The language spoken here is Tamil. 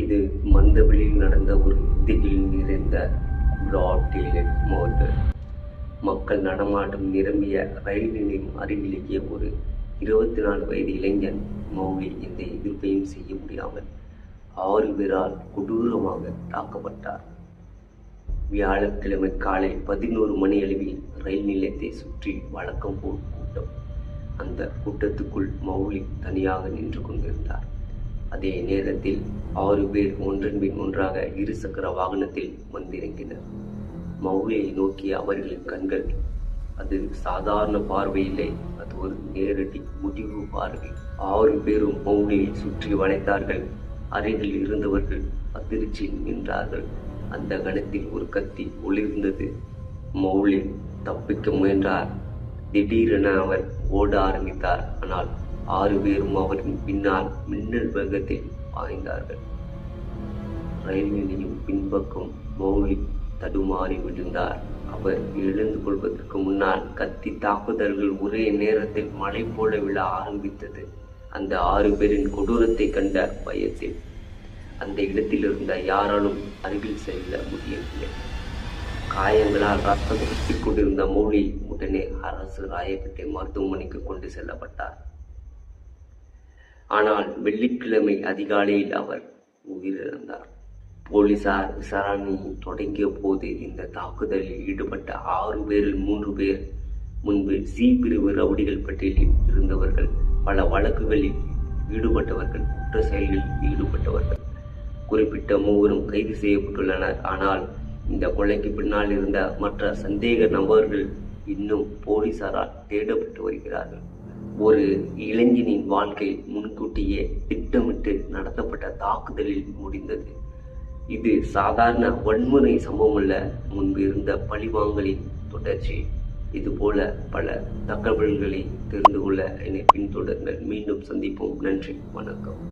இது மந்தவெளியில் நடந்த ஒரு திகில் நிறைந்த பிராட் டேலட் மக்கள் நடமாட்டம் நிரம்பிய ரயில் நிலையம் அருகிலேயே ஒரு இருபத்தி நாலு வயது இளைஞன் மௌலி எந்த எதிர்ப்பையும் செய்ய முடியாமல் ஆறு பேரால் கொடூரமாக தாக்கப்பட்டார். வியாழக்கிழமை காலை பதினோரு மணி அளவில் ரயில் நிலையத்தை சுற்றி வழக்கம் போல் கூட்டம். அந்த கூட்டத்துக்குள் மௌலி தனியாக நின்று கொண்டிருந்தார். அதே நேரத்தில் ஆறு பேர் ஒன்றன் பின் ஒன்றாக இருசக்கர வாகனத்தில் வந்திறங்கினர். மௌலியை நோக்கிய அவர்களின் கண்கள் அது சாதாரண பார்வை இல்லை அது ஒரு நேரடி முடிவு பார்வை. ஆறு பேரும் மௌலியை சுற்றி வளைத்தார்கள் அருகில் இருந்தவர்கள் அதிர்ச்சியில் நின்றார்கள். அந்த கணத்தில் ஒரு கத்தி ஒளிர்ந்தது. மௌலி தப்பிக்க முயன்றார். திடீரென அவர் ஓட ஆரம்பித்தார். ஆனால் ஆறு பேரும் அவரின் பின்னால் மின்னல் வேகத்தில் பாய்ந்தார்கள். ரயில் நிலையம் பின்பக்கம் மௌலி தடுமாறி விழுந்தார். அவர் எழுந்து கொள்வதற்கு முன்னால் கத்தி தாக்குதல்கள் ஒரே நேரத்தில் மழை போல விழ ஆரம்பித்தது. அந்த ஆறு பேரின் கொடூரத்தை கண்ட பயத்தில் அந்த இடத்தில் இருந்த யாராலும் அருகில் செல்ல முடியவில்லை. காயங்களால் ரத்தம் கொண்டிருந்த மொழி உடனே அரசு ராயப்பேட்டை மருத்துவமனைக்கு கொண்டு செல்லப்பட்டார். ஆனால் வெள்ளிக்கிழமை அதிகாலையில் அவர் உயிரிழந்தார். போலீசார் விசாரணையை தொடங்கிய போது இந்த தாக்குதலில் ஈடுபட்ட ஆறு பேரில் மூன்று பேர் முன்பு சி பிரிவு ரவுடிகள் பட்டியலில் இருந்தவர்கள் பல வழக்குகளில் ஈடுபட்டவர்கள் குற்ற செயல்களில் ஈடுபட்டவர்கள். குறிப்பிட்ட மூவரும் கைது செய்யப்பட்டுள்ளனர். ஆனால் இந்த கொலைக்கு பின்னால் இருந்த மற்ற சந்தேக நபர்கள் இன்னும் போலீசாரால் தேடப்பட்டு வருகிறார்கள். ஒரு இளைஞனின் வாழ்க்கை முன்கூட்டியே திட்டமிட்டு நடத்தப்பட்ட தாக்குதலில் முடிந்தது. இது சாதாரண வன்முறை சம்பவம் அல்ல முன்பு இருந்த பழிவாங்கலின் தொடர்ச்சி. இது போல பல தகவல்களை தெரிந்து கொள்ள என்னை பின்தொடருங்கள். மீண்டும் சந்திப்போம். நன்றி. வணக்கம்.